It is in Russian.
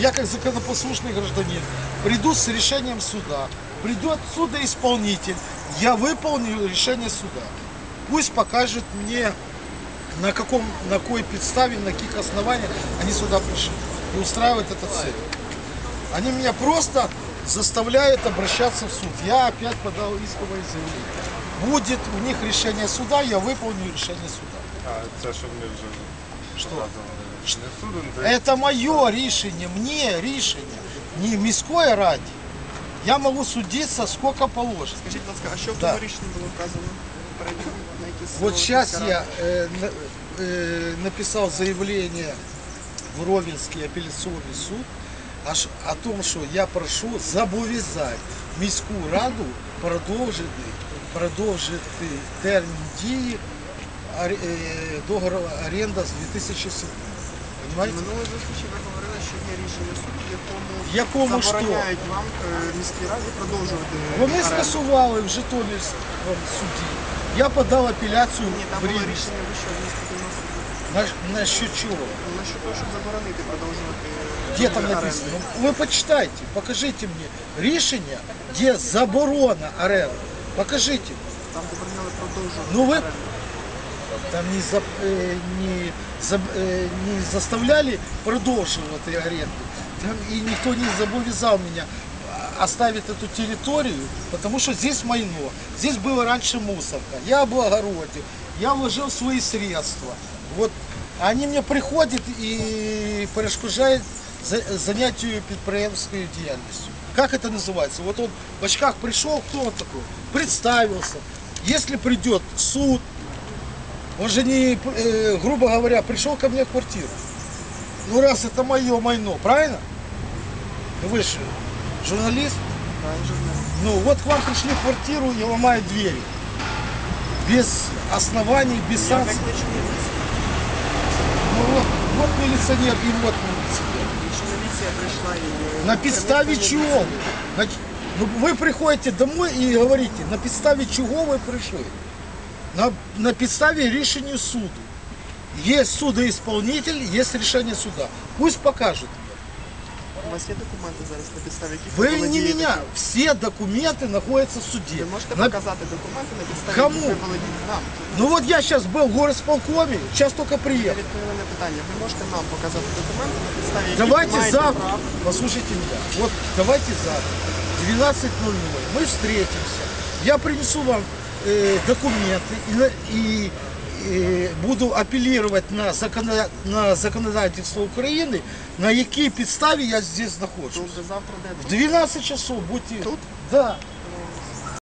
я как законопослушный гражданин приду с решением суда, придет судоисполнитель, я выполню решение суда. Пусть покажет мне, на каком, на какой подставе, на каких основаниях они сюда пришли и устраивают этот суд. Они меня просто заставляют обращаться в суд. Я опять подал исковое заявление. Будет у них решение суда, я выполню решение суда. А це що вони вже показували рішення суду, ну, то Это моє рішення, мені рішення, не міської раді. Я можу судитися скільки положено. Скажіть, будь ласка, а що в Да. тому рішенні було вказано? Передньо, на які Вот сроки сейчас міська я рада? э, на- э, написал заявление в Ровенский апелляционный суд аж о том, що я прошу зобов'язати міську раду продовжити, продовжити термін дії ар- е, договору оренда з 2007. Понимаете? Минулої зустрічі ви говорили, що є рішення суду, в якому, В якому що? забороняють вам е, міській раді продовжувати Вони оренду. скасували в Житомирському суді. Я подав апеляцію Ні, там в було Рівненський. рішення вищого адміністративного суду. На, на що чого? На що того, щоб заборонити продовжувати е, Где там оренду. написано? Ну, Вы почитайте, покажите мне рішення, де заборона оренди. Покажите. Там забороняли продовжувати Ну, ви- оренду. Там не, за, э, не, заб- э, не заставляли продовжувати оренду. Там и никто не зобовязал меня а, оставить эту территорию, потому что здесь майно. Здесь была раньше мусорка. Я облагородил, я вложил свои средства. Вот они мне приходят и перешкоджають за- заняттю підприємською діяльністю. Как это называется? Вот он в очках пришел, кто он такой? Представился. Если придет суд, он же не, э, грубо говоря, пришел ко мне в квартиру. Ну раз это мое майно, правильно? Ну, Вы же журналист. Да, я журналіст. Ну вот к вам пришли в квартиру и ломают двери. Без оснований, без Я санкций. викличений Ну вот, вот милиционер и вот милиционер. Якщо міліція прийшла і... е, На підставі привезли чого? На- Ну, ви приходите домой і говорите, на підставі чого ви прийшли? На, на підставі рішення суду. Є судоісполнитель, є рішення суда. Пусть покажуть. У вас є документи зараз на підставі яких Ви ви не володієте? меня. Всі документи знаходяться в суді. Ви можете На- показати документи на підставі Кому? яких ви володієте нам? Ну вот я сейчас был в горосполкоме, сейчас только Я приехал. відповіла на питання. Ви можете нам показати документи на підставі яких ви Давайте маєте завтра, право? послушайте меня, вот давайте завтра, 12.00, мы встретимся, я принесу вам э, документы и, и, э, буду апеллировать на, на законодательство України, на якій підставі я здесь знаходжусь. Тобто завтра В 12 часов будьте... Тут? Да.